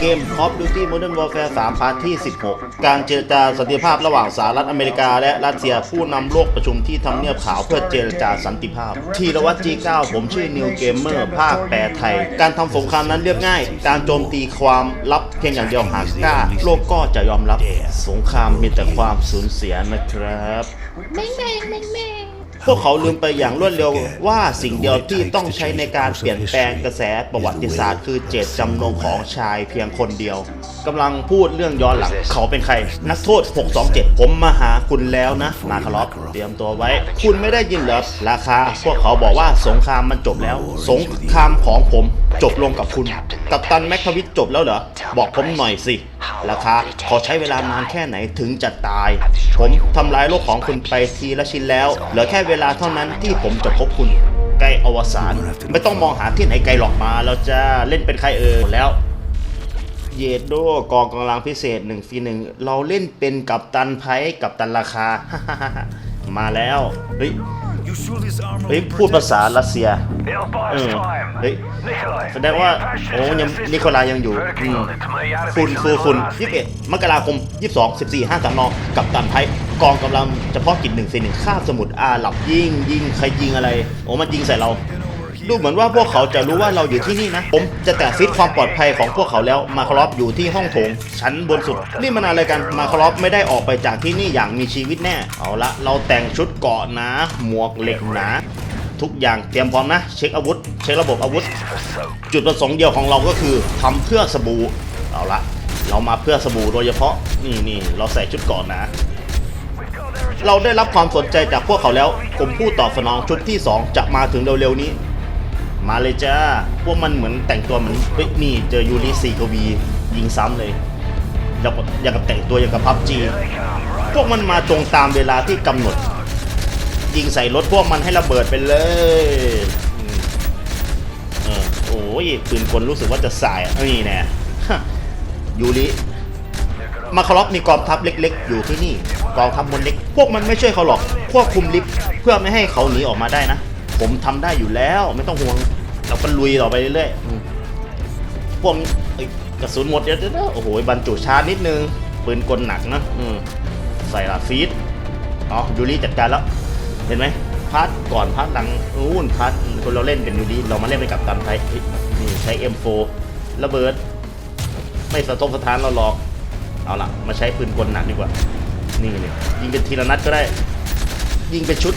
เกม Call of Duty Modern Warfare 3 พาร์ทที่ 16 การเจรจาสันติภาพระหว่างสหรัฐอเมริกาและรัสเซียผู้นำโลกประชุมที่ทำเนียบขาวเพื่อเจรจาสันติภาพ ทีรวัตร G9 ผมชื่อนิวเกมเมอร์ภาคแปลไทย การทำสงครามนั้นเรียบง่าย การโจมตีความลับเพียงอย่างเดียวหากกล้า โลกก็จะยอมรับ สงครามมีแต่ความสูญเสียนะครับ แม่งแม่งแม่งแม่ง พวกเขาลืมไปอย่างรวดเร็วว่าสิ่งเดียวที่ต้องใช้ในการเปลี่ยนแปลงกระแสประวัติศาสตร์ คือเจตจำนงของชายเพียงคนเดียวกำลังพูดเรื่องย้อนหลัง เขาเป็นใคร นักโทษ 627 ผมมาหาคุณแล้วนะ มาคารอฟเตรียมตัวไว้ คุณไม่ได้ยินเหรอราคา พวกเขาบอกว่าสงครามมันจบแล้ว สงครามของผม จบลงกับคุณ กัปตันแม็กทวิทจบแล้วเหรอ บอกผมหน่อยสิราคาขอใช้เวลานานแค่ไหนถึงจะตาย ผมทำลายโลกของคุณไปทีละชิ้นแล้ว เหลือแค่เวลาเท่านั้นที่ผมจะพบคุณ ใกล้อวสานไม่ต้องมองหาที่ไหนไกลหรอกมาแล้วจะเล่นเป็นใครเออแล้ว เยโดกองกำลังพิเศษ1ฟีหนึ่งเราเล่นเป็นกับตันไพกับตันราคา มาแล้วเฮ้ย You sure this armor เฮ้ย will พูด protect ภาษารัสเซีย It'll buy เอ us อ time. เฮ้ย Nikolai, แสดงว่าโอ้ยังนิโคลายยังอยู่ Vertical อืม it to my out of ฝุ่น it ฝุ่น to ฝุ่น the last ยี่สิบเอ็ดมกราคมยี่สิบสองสิบสี่ห้าสามนกับตันไพกองกำลังเฉพาะกิจหนึ่งสี่หนึ่งข้ามสมุทรอาหรับยิงยิงใครยิงอะไรโอ้มันยิงใส่เรา ดูเหมือนว่าพวกเขาจะรู้ว่าเราอยู่ที่นี่นะ ผมจะแตะฟิตความปลอดภัยของพวกเขาแล้ว มาคารอฟอยู่ที่ห้องโถง ชั้นบนสุด นี่มันอะไรกัน มาคารอฟไม่ได้ออกไปจากที่นี่อย่างมีชีวิตแน่ เอาละ เราแต่งชุดเกาะหนา หมวกเหล็กหนา ทุกอย่างเตรียมพร้อมนะ เช็คอาวุธ เช็คระบบอาวุธ จุดประสงค์เดียวของเราก็คือทำเพื่อสบู่ เอาละ เรามาเพื่อสบู่โดยเฉพาะ นี่นี่เราใส่ชุดเกาะหนาเราได้รับความสนใจจากพวกเขาแล้วผมผู้ตอบสนองชุดที่ 2 จะมาถึงเร็วๆนี้ มาเลยจ้า พวกมันเหมือนแต่งตัวเหมือนเฮ้ยนี่เจอยูริซีกวียิงซ้ำเลยอย่างกับอย่างกับแต่งตัวอย่างกับพับจีพวกมันมาตรงตามเวลาที่กำหนด ยิงใส่รถพวกมันให้ระเบิดไปเลยเออโอ้ยปืนกลรู้สึกว่าจะสายนี่แน่ยูริมาคารอฟมีกองทัพเล็ก ๆ อยู่ที่นี่กองทัพมนเล็ก พวกมันไม่ช่วยเขาหรอกควบคุมลิฟต์เพื่อไม่ให้เขาหนีออกมาได้นะ ผมทำได้อยู่แล้วไม่ต้องห่วง เราก็ลุยต่อไปเรื่อยๆอืมพวกเอ้ยกระสุนหมดเดี๋ยวเดี๋ยวเดี๋ยวโอ้โหบรรจุชาร์จนิดนึงปืนกลหนักนะอืมใส่ละฟีดอ๋อยูริจัดการแล้ว เห็นไหมพาร์ทก่อนพาร์ทหลังนู้นพาร์ทคนเราเล่นเป็นยูริเรามาเล่นเป็นกับตันไทยเฮ้ยนี่ใช้ M4 ระเบิด ไม่สะทกสะท้านเราหรอก เอาละมาใช้ปืนกลหนักดีกว่า นี่เลยยิงเป็นทีละนัดก็ได้ ยิงเป็นชุด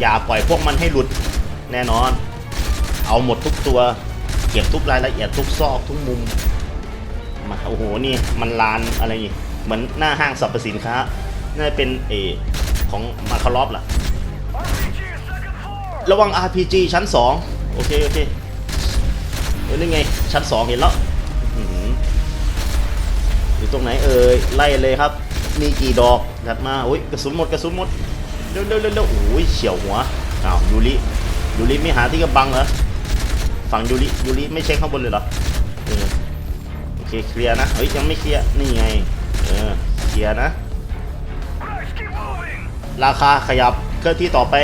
อย่าปล่อยพวกมันให้หลุดแน่นอน เอาหมดทุกตัว เก็บทุกรายละเอียดทุกซอกทุกมุมมาโอ้โหนี่มันลานอะไรนี่เหมือนหน้าห้างสรรพสินค้าน่าเป็นเอของมาคารอฟล่ะ ระวัง RPG ชั้น 2 โอเค โอเคเออนี่ไง ชั้น 2 เห็นแล้วอยู่ตรงไหนเอ่ยไล่เลยครับ มีกี่ดอกถัดมาโอ้ยกระสุนหมดกระสุนหมดเร็วเร็วเร็วโอ้ยเฉียวหัวอ้าวยูริยูริไม่หาที่กำบังเหรอ ฝั่งยูริยูริไม่เช็คข้างบนเลยเหรอเออโอเคเคลียร์นะเฮ้ยยังไม่เคลียร์นี่ไงเออเคลียร์นะ ราคาขยับเคลื่อนที่ต่อไป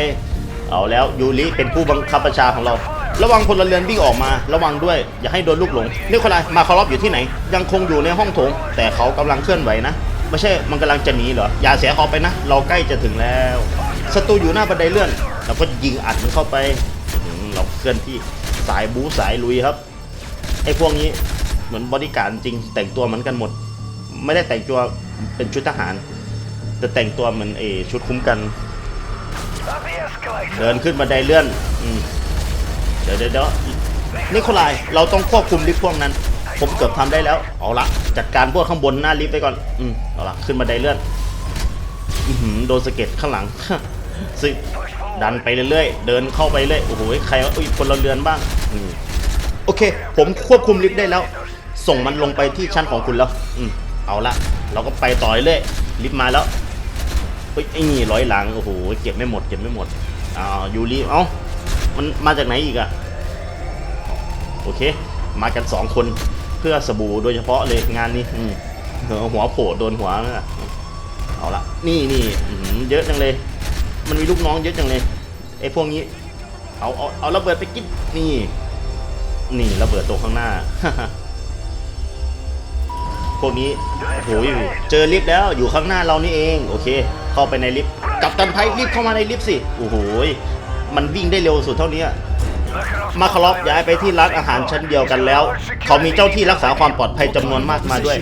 เอาแล้วยูริเป็นผู้บังคับบัญชาของเรา ระวังพลเรือนวิ่งออกมา ระวังด้วย อย่าให้โดนลูกหลงนี่คนไรมาคารอฟอยู่ที่ไหน ยังคงอยู่ในห้องโถง แต่เขากำลังเคลื่อนไหวนะไม่ใช่มันกำลังจะหนีเหรออย่าเสียออไปนะ เราใกล้จะถึงแล้วศัตรูอยู่หน้าบันไดเลื่อนเราก็ยิงอัดมันเข้าไปเราเคลื่อนที่ สายบูสายลุยครับไอ้พวกนี้เหมือนบริการจริงแต่งตัวเหมือนกันหมด ไม่ได้แต่งตัวเป็นชุดทหาร แต่แต่งตัวเหมือนเอชุดคุ้มกัน เดินขึ้นบันไดเลื่อนอืมเดี๋ยวเดี๋ยวเดี๋ยวนิโคลายเราต้องควบคุมลิฟต์พวกนั้น ผมเกือบทำได้แล้วเอาละจัดการพวกข้างบนหน้าลิฟต์ไปก่อนอืมเอาละขึ้นบันไดเลื่อนอืโดนสะเก็ดข้างหลังซึ่ง ดันไปเรื่อยๆ เดินเข้าไปเรื่อยโอ้โหใครวะอุ้ยคนเราเรือนบ้างอืโอเค ผมควบคุมลิฟต์ได้แล้ว ส่งมันลงไปที่ชั้นของคุณแล้ว อืมเอาละเราก็ไปต่อยเรื่อยๆลิฟต์มาแล้วเฮ้ยไอ้นี่ร้อยหลังโอ้โหเก็บไม่หมดเก็บไม่หมดอ้ายูริเอ้ามันมาจากไหนอีกอะโอเค มากันสองคนเพื่อสบู่โดยเฉพาะเลยงานนี้อืมเอหัวโผล่โดนหัวนะเอาละนี่นี่เยอะจังเลย มันมีลูกน้องเยอะจังเลยไอ้พวกนี้ เอาเอาเอาระเบิดไปกินนี่ นี่ระเบิดตกข้างหน้า พวกนี้โอ้ยเจอลิฟต์แล้วอยู่ข้างหน้าเรานี่เอง โอเค เข้าไปในลิฟต์กับตันไพ่รีบเข้ามาในลิฟต์สิโอ้โหมันวิ่งได้เร็วสุดเท่านี้ มาคารอฟย้ายไปที่ร้านอาหารชั้นเดียวกันแล้ว เขามีเจ้าที่รักษาความปลอดภัยจำนวนมากมาด้วย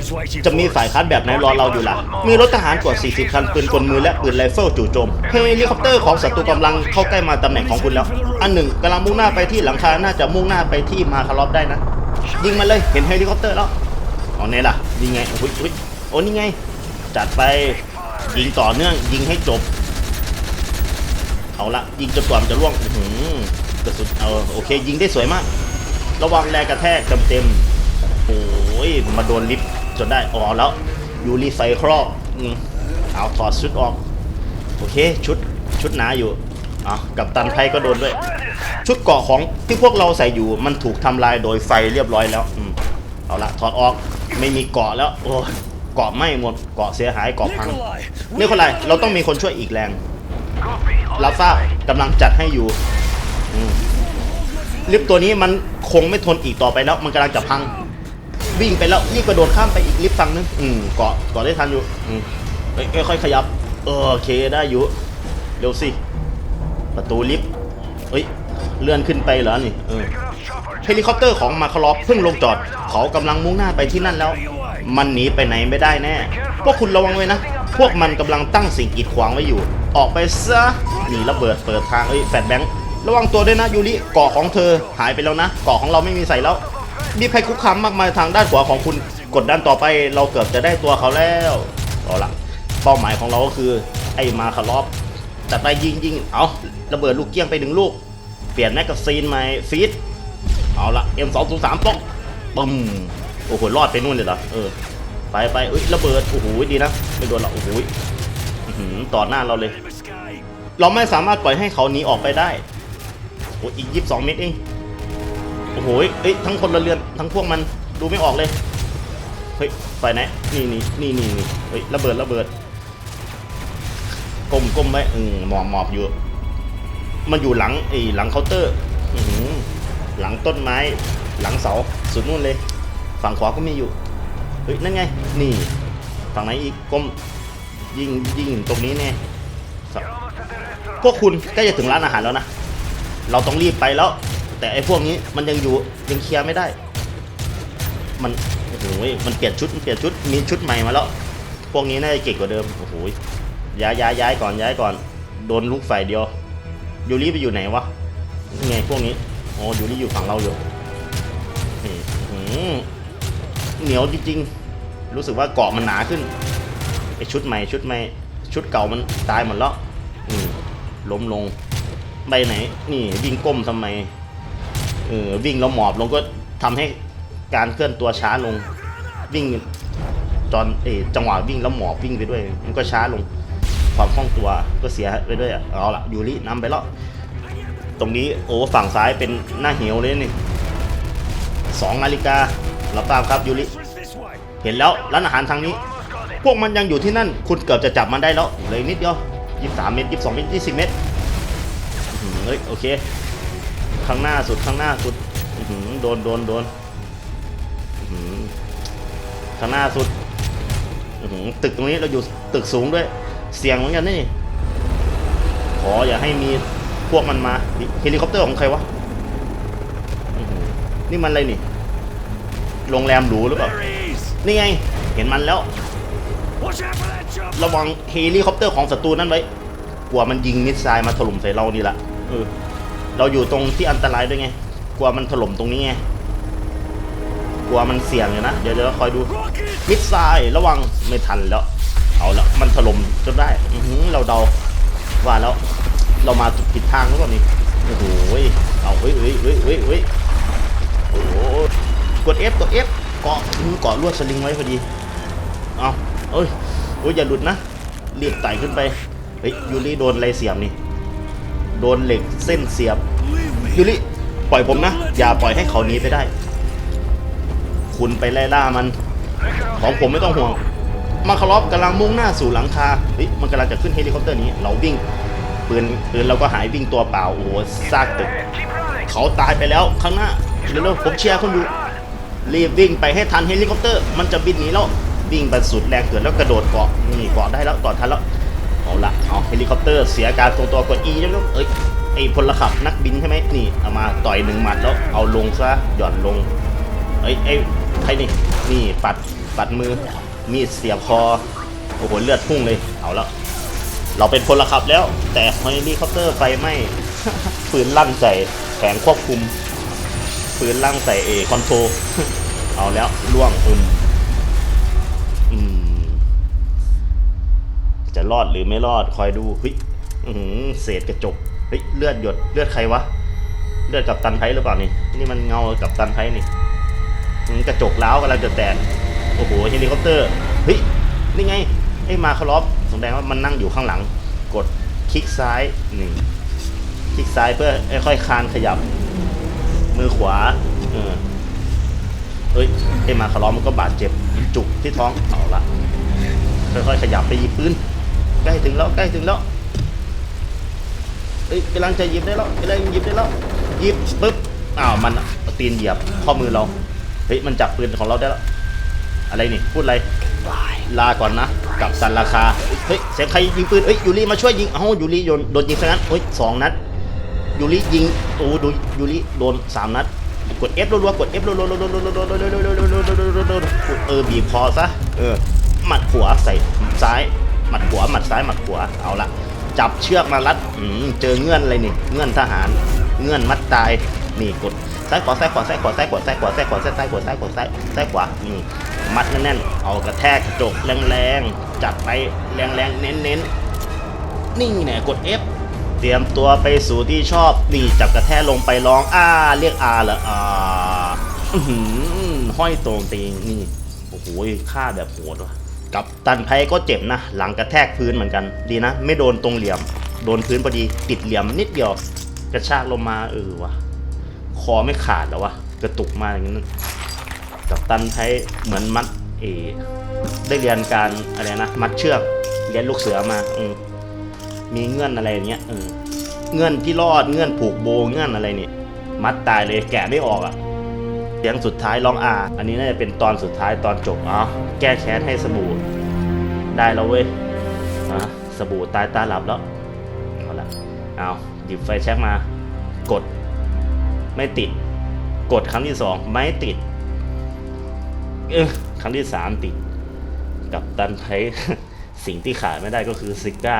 จะมีฝ่ายค้านแบบไหนรอเราอยู่ล่ะ มีรถทหารกว่า 40 คันปืนกลมือและปืนไรเฟิลจู่โจมเฮลิคอปเตอร์ของศัตรูกำลังเข้าใกล้มาตำแหน่งของคุณแล้ว อันหนึ่งกำลังมุ่งหน้าไปที่หลังคาน่าจะมุ่งหน้าไปที่มาคารอฟได้นะ ยิงมันเลยเห็นเฮลิคอปเตอร์แล้วเอาไหนล่ะยิงไงโอ้ยโอ้ยโอ้นี่ไง จัดไปยิงต่อเนื่องยิงให้จบ เอาละยิงจนกว่ามันจะล่วงอื้อหือ กระสุนเอาโอเค ยิงได้สวยมาก ระวังแรงกระแทกเต็มๆโอ้ยมาโดนลิฟต์จนได้อ๋อแล้วยูรีไซครอบอืมเอาถอดชุดออก โอเคชุดชุดหนาอยู่อะกับตันไทยก็โดนด้วย ชุดเกราะของที่พวกเราใส่อยู่มันถูกทำลายโดยไฟเรียบร้อยแล้วอืมเอาละถอดออกไม่มีเกราะแล้วโอ้ยเกราะไหม่หมดเกราะเสียหายเกราะพังนี่คนไรเราต้องมีคนช่วยอีกแรง Copy. On รับ its ทราบ way. กำลังจัดให้อยู่อืม ลิฟต์ตัวนี้มันคงไม่ทนอีกต่อไปแล้ว มันกำลังจะพัง วิ่งไปแล้วนี่กระโดดข้ามไปอีกลิฟต์ฝั่งนึงอืมเกาะเกาะได้ทันอยู่ อืมเอ้ยค่อยๆขยับเออโอเคได้อยู่ เร็วสิ ประตูลิฟต์เฮ้ย เลื่อนขึ้นไปเหรอนี่เออเฮลิคอปเตอร์ของมาคารอฟเพิ่งลงจอด เขากำลังมุ่งหน้าไปที่นั่นแล้ว มันหนีไปไหนไม่ได้แน่พวกคุณระวังไว้นะ พวกมันกำลังตั้งสิ่งกีดขวางไว้อยู่ ออกไปซะหนีระเบิดเปิดทางเอ้ยแฟดแบงค์ ระวังตัวด้วยนะยูริเกาะของเธอหายไปแล้วนะเกาะของเราไม่มีใส่แล้ว มีภัยคุกคามมากมายทางด้านขวาของคุณกดดันต่อไปเราเกือบจะได้ตัวเขาแล้วเอาละเป้าหมายของเราก็คือไอ้มาคารอฟจัดไปยิงยิงเอาระเบิดลูกเกี้ยงไปหนึ่งลูก เปลี่ยนแม็กกาซีนใหม่ฟีดเอาละ M203 ป๊อกปึ้มโอ้โหรอดไปนู่นเลยเหรอเออไปไปเอ้ยระเบิดโอ้โหดีนะไม่โดนหรอกโอ้โหต่อหน้าเราเลย เราไม่สามารถปล่อยให้เขาหนีออกไปได้ โอ้ยอีก22เมตรเองโอ้โหเอ้ยทั้งคนละเรือนทั้งพวกมันดูไม่ออกเลยเฮ้ยไปไหนนี่นี่นี่นี่นี่เฮ้ยระเบิดระเบิดก้มก้มไว้อืมหมอบหมอบอยู่ มันอยู่หลังไอ้หลังเคาน์เตอร์อืหลังต้นไม้ หลังเสาสุดนู่นเลย ฝั่งขวาก็มีอยู่เฮ้ยนั่นไง นี่ ฝั่งไหนอีกก้มยิงยิงตรงนี้แน่พวกคุณใกล้จะถึงร้านอาหารแล้วนะ เราต้องรีบไปแล้ว แต่ไอ้พวกนี้มันยังอยู่ยังเคลียร์ไม่ได้ มันโอ้โหมันเปลี่ยนชุดมันเปลี่ยนชุดมีชุดใหม่มาแล้ว พวกนี้น่าจะเก่งกว่าเดิมโอ้โหย้ายย้ายย้ายก่อนย้ายก่อนโดนลูกฝ่ายเดียวยูริไปอยู่ไหนวะไงพวกนี้อ๋อยูริอยู่ฝั่งเราอยู่นี่หือเหนียวจริงๆ รู้สึกว่าเกาะมันหนาขึ้นไอชุดใหม่ชุดใหม่ชุดเก่ามันตายหมดแล้วอืมล้มลง ไปไหน นี่วิ่งก้มทำไมเออวิ่งแล้วหมอบลงก็ทำให้การเคลื่อนตัวช้าลง วิ่งตอนเอจังหวะวิ่งแล้วหมอบวิ่งไปด้วย มันก็ช้าลงความคล่องตัวก็เสียไปด้วยอะเอาละยูรินำไปแล้วตรงนี้โอ้ฝั่งซ้ายเป็นหน้าเหี่ยวเลยนี่สองนาฬิกาเราตามครับยูริเห็นแล้วร้านอาหารทางนี้ พวกมันยังอยู่ที่นั่น คุณเกือบจะจับมันได้แล้วเลยนิดเดียวยี่สามเมตรยี่สองเมตรยี่สิบเมตร เฮ้ยโอเค ข้างหน้าสุดข้างหน้าสุดโดนโดนโดนข้างหน้าสุดตึกตรงนี้เราอยู่ตึกสูงด้วย เสียงเหมือนกันนี่ ขออย่าให้มีพวกมันมาเฮลิคอปเตอร์ของใครวะนี่มันอะไรนี่โรงแรมหรูหรือเปล่า นี่ไง เห็นมันแล้ว ระวังเฮลิคอปเตอร์ของศัตรูนั่นไว้ กลัวมันยิงมิสไซล์มาถล่มใส่เรานี่แหละ ออ เราอยู่ตรงที่อันตรายด้วยไง กลัวมันถล่มตรงนี้ไง กลัวมันเสี่ยงอยู่นะ เดี๋ยวเดี๋ยวคอยดู มิสไซล์ระวังไม่ทันแล้ว เอาละมันถล่มจนได้ อือหือเราเดาว่าแล้ว เรามาผิดทางหรือเปล่านี่ โอ้โห เอาเฮ้ยเฮ้ยเฮ้ยเฮ้ยเฮ้ยโอ้โห กด F กด F เกาะเกาะลวดสลิงไว้พอดี เอาเอ้ย โอ้ยอย่าหลุดนะ รีบไต่ขึ้นไป เฮ้ยยูริโดนอะไรเสียบนี่ โดนเหล็กเส้นเสียบยูริปล่อยผมนะ อย่าปล่อยให้เขาหนีไปได้ คุณไปไล่ล่ามัน ของผมไม่ต้องห่วง มาคารอฟกำลังมุ่งหน้าสู่หลังคาเฮ้ยมันกำลังจะขึ้นเฮลิคอปเตอร์นี้ เราวิ่งปืนปืนเราก็หายวิ่งตัวเปล่าโอ้โหซากตึก Keep running. เขาตายไปแล้วข้างหน้าเร็วๆผมเชียร์คุณอยู่รีบวิ่งไปให้ทันเฮลิคอปเตอร์ มันจะบินหนีแล้ววิ่งไปสุดแรงเกิดแล้วกระโดดเกาะนี่เกาะได้แล้วเกาะทันแล้ว ฮลิคอปเตอร์เสียการทรงตัวกด E แล้วเอ้ยไอพลขับนักบินใช่ไหมนี่เอามาต่อยหนึ่งหมัดแล้วเอาลงซะหย่อนลงเอ้ยไอ้ใครนี่นี่ปัดปัดมือมีดเสียบคอโอ้โหเลือดพุ่งเลยเอาแล้วเราเป็นพลขับแล้ว แต่เฮลิคอปเตอร์ไฟไหม้ปืนลั่นใส่แผงควบคุมปืนลั่นใส่เอคอนโทรเอาแล้วล่วงอืมอืม จะรอดหรือไม่รอดคอยดูเฮ้ยอื้อหือเศษกระจกเฮ้ยเลือดหยดเลือดใครวะเลือดกับตันไทหรือเปล่านี่นี่มันเงากับตันไทนี่กระจกล้าวกำลังจะแตกโอ้โหเฮลิคอปเตอร์เฮ้ยนี่ไงไอ้มาคารอฟแสดงว่ามันนั่งอยู่ข้างหลัง กดคลิกซ้ายหนึ่งคลิกซ้ายเพื่อค่อยๆคานขยับ มือขวาเออเอ้ยไอ้มาคารอฟมันก็บาดเจ็บจุกที่ท้องเอาละค่อยๆขยับไปหยิบปืน ใกล้ถึงแล้วใกล้ถึงแล้วเอ้ยกำลังจะหยิบได้แล้วกำลังหยิบได้แล้วหยิบปุ๊บอ้าวมันตีนเหยียบข้อมือเราเฮ้ยมันจับปืนของเราได้แล้วอะไรนี่พูดอะไรลาก่อนนะกับสันราคาเฮ้ยเสียงใครยิงปืนเฮ้ยยูริมาช่วยยิงเอ้ายูริโดนโดนยิงซะงั้นเฮ้ยสองนัดยูริยิงโอ้ดูยูริโดนสามนัดกดเอ F รัวๆกดเอ F รัวๆกดเออบีบคอซะเออหมัดขวาใส่ซ้าย มัดขวาหมัดซ้ายหมัดขวาเอาละจับเชือกมารัดเจอเงื่อนอะไรนี่เงื่อนทหาร เงื่อนมัดตายนี่กดซ้ายขวาซ้ายขวาซ้ายขวาซ้ายขวาซ้ายขวาซ้ายขวาซ้ายขวาซ้ายขวาซ้ายซ้ายขวานี่มัดแน่นๆเอากระแทกกระจกแรงๆจัดไปแรงๆเน้นๆนี่เนี่ยกด F เตรียมตัวไปสู่ที่ชอบนี่จับกระแทกลงไปร้องอ้าเรียกอาเหรออ่าห้อยตรงตีงนี่โอ้โหฆ่าแบบโหดว่ะ กับตันไพก็เจ็บนะ หลังกระแทกพื้นเหมือนกัน ดีนะ ไม่โดนตรงเหลี่ยม โดนพื้นพอดี ติดเหลี่ยมนิดเดียว กระชากลงมาเออวะคอไม่ขาดแล้ววะ กระตุกมาอย่างนั้นกับตันไพเหมือนมัดเอได้เรียนการอะไรนะ มัดเชือก เรียนลูกเสือมาอืมมีเงื่อนอะไรอย่างเงี้ยเออเงื่อนที่รอด เงื่อนผูกโบ เงื่อนอะไรนี่มัดตายเลย แกะไม่ออกอะ สียงสุดท้ายร้องอาอันนี้น่าจะเป็นตอนสุดท้ายตอนจบอ๋อแก้แค้นให้สบู่ได้แล้วเว้ยอะสบู่ตายตาหลับแล้วเอาละเอาหยิบไฟแช็กมา กดไม่ติด กดครั้งที่สองไม่ติดเออครั้งที่สามติด กับตันไทสิ่งที่ขาดไม่ได้ก็คือซิก้า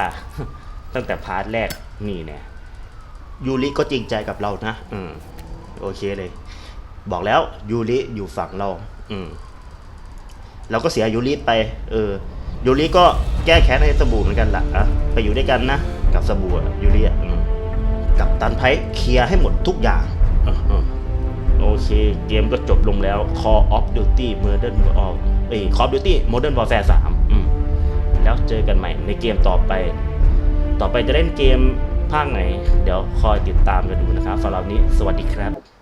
ตั้งแต่พาร์ทแรกนี่แน่ยูริก็จริงใจกับเรานะ อืม โอเคเลย บอกแล้วยูริอยู่ฝั่งเรา อืมเราก็เสียยูริไป เออยูริก็แก้แค้นให้สบู่เหมือนกันละ่ะไปอยู่ด้วยกันนะกับสบู่ยูริอะกับตันไพเคลียร์ให้หมดทุกอย่างออโอเค เกมก็จบลงแล้ว Call of Duty Modern Warfare เอ้ย Call of Duty Modern Warfare 3อืมแล้วเจอกันใหม่ในเกมต่อไป ต่อไปจะเล่นเกมภาคไหน เดี๋ยวคอยติดตามกันดูนะครับสำหรับนี้ สวัสดีครับ